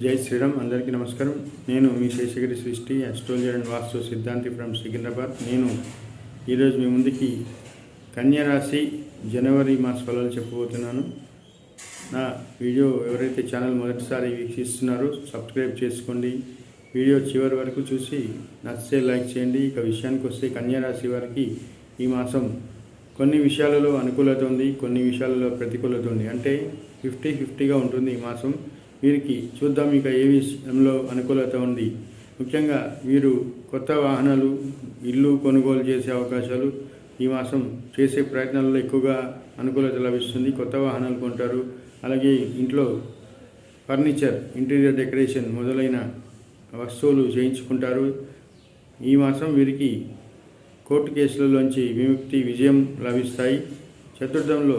జై శ్రీరామ్ అందరికీ నమస్కారం. నేను మీ శేషగిరి సృష్టి అస్ట్రోలజర్ అండ్ వాస్తు సిద్ధాంతి ఫ్రమ్ సికింద్రాబాద్. నేను ఈరోజు మీ ముందుకి కన్యరాశి జనవరి మాస ఫలాలు చెప్పబోతున్నాను. నా వీడియో ఎవరైతే ఛానల్ మొదటిసారి వీక్షిస్తున్నారో సబ్స్క్రైబ్ చేసుకోండి. వీడియో చివరి వరకు చూసి నచ్చితే లైక్ చేయండి. ఇక విషయానికి వస్తే కన్యారాశి వారికి ఈ మాసం కొన్ని విషయాలలో అనుకూలత ఉంది కొన్ని విషయాలలో ప్రతికూలత ఉంది. అంటే ఫిఫ్టీ ఫిఫ్టీగా ఉంటుంది ఈ మాసం. వీరికి చూద్దాం ఇక ఏ విషయంలో అనుకూలత ఉంది. ముఖ్యంగా వీరు కొత్త వాహనాలు ఇల్లు కొనుగోలు చేసే అవకాశాలు ఈ మాసం చేసే ప్రయత్నాల్లో ఎక్కువగా అనుకూలత లభిస్తుంది. కొత్త వాహనాలు కొంటారు. అలాగే ఇంట్లో ఫర్నిచర్ ఇంటీరియర్ డెకరేషన్ మొదలైన వస్తువులు చేయించుకుంటారు. ఈ మాసం వీరికి కోర్టు కేసులలోంచి విముక్తి విజయం లభిస్తాయి. చతుర్థంలో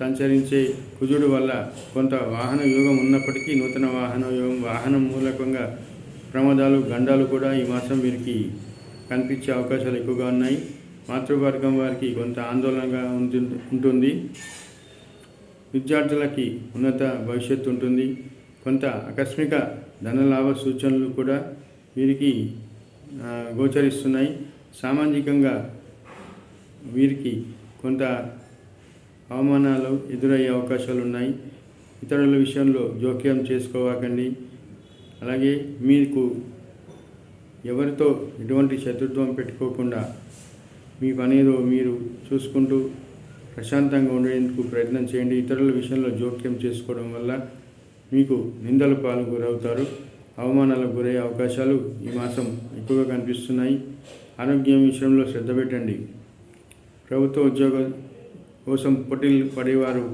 సంచరించే కుజుడు వల్ల కొంత వాహన యోగం ఉన్నప్పటికీ నూతన వాహన యోగం వాహనం మూలకంగా ప్రమాదాలు గండాలు కూడా ఈ మాసం వీరికి కనిపించే అవకాశాలు ఎక్కువగా ఉన్నాయి. మాతృవర్గం వారికి కొంత ఆందోళనగా ఉంటుంది ఉంటుంది. విద్యార్థులకి ఉన్నత భవిష్యత్తు ఉంటుంది. కొంత ఆకస్మిక ధనలాభ సూచనలు కూడా వీరికి గోచరిస్తున్నాయి. సామాజికంగా వీరికి కొంత అవమానాలు ఎదురయ్యే అవకాశాలు ఉన్నాయి ఇతరుల విషయంలో జోక్యం చేసుకోవాకండి. అలాగే మీకు ఎవరితో ఎటువంటి శత్రుత్వం పెట్టుకోకుండా మీ పనేదో మీరు చూసుకుంటూ ప్రశాంతంగా ఉండేందుకు ప్రయత్నం చేయండి. ఇతరుల విషయంలో జోక్యం చేసుకోవడం వల్ల మీకు నిందల పాలు గురవుతారు. అవమానాలకు గురయ్యే అవకాశాలు ఈ మాసం ఎక్కువగా కనిపిస్తున్నాయి. ఆరోగ్యం విషయంలో శ్రద్ధ పెట్టండి. ప్రభుత్వ ఉద్యోగ కోసం పోటీలు పడేవారు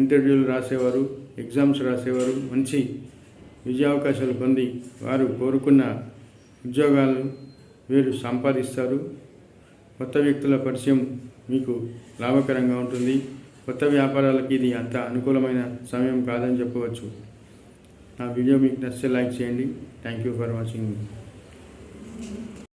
ఇంటర్వ్యూలు రాసేవారు ఎగ్జామ్స్ రాసేవారు మంచి విజయావకాశాలు పొంది వారు కోరుకున్న ఉద్యోగాలు వీరు సంపాదిస్తారు. కొత్త వ్యక్తుల పరిచయం మీకు లాభకరంగా ఉంటుంది. కొత్త వ్యాపారాలకి ఇది అంత అనుకూలమైన సమయం కాదని చెప్పవచ్చు. నా వీడియో మీకు నచ్చితే లైక్ చేయండి. Thank you for watching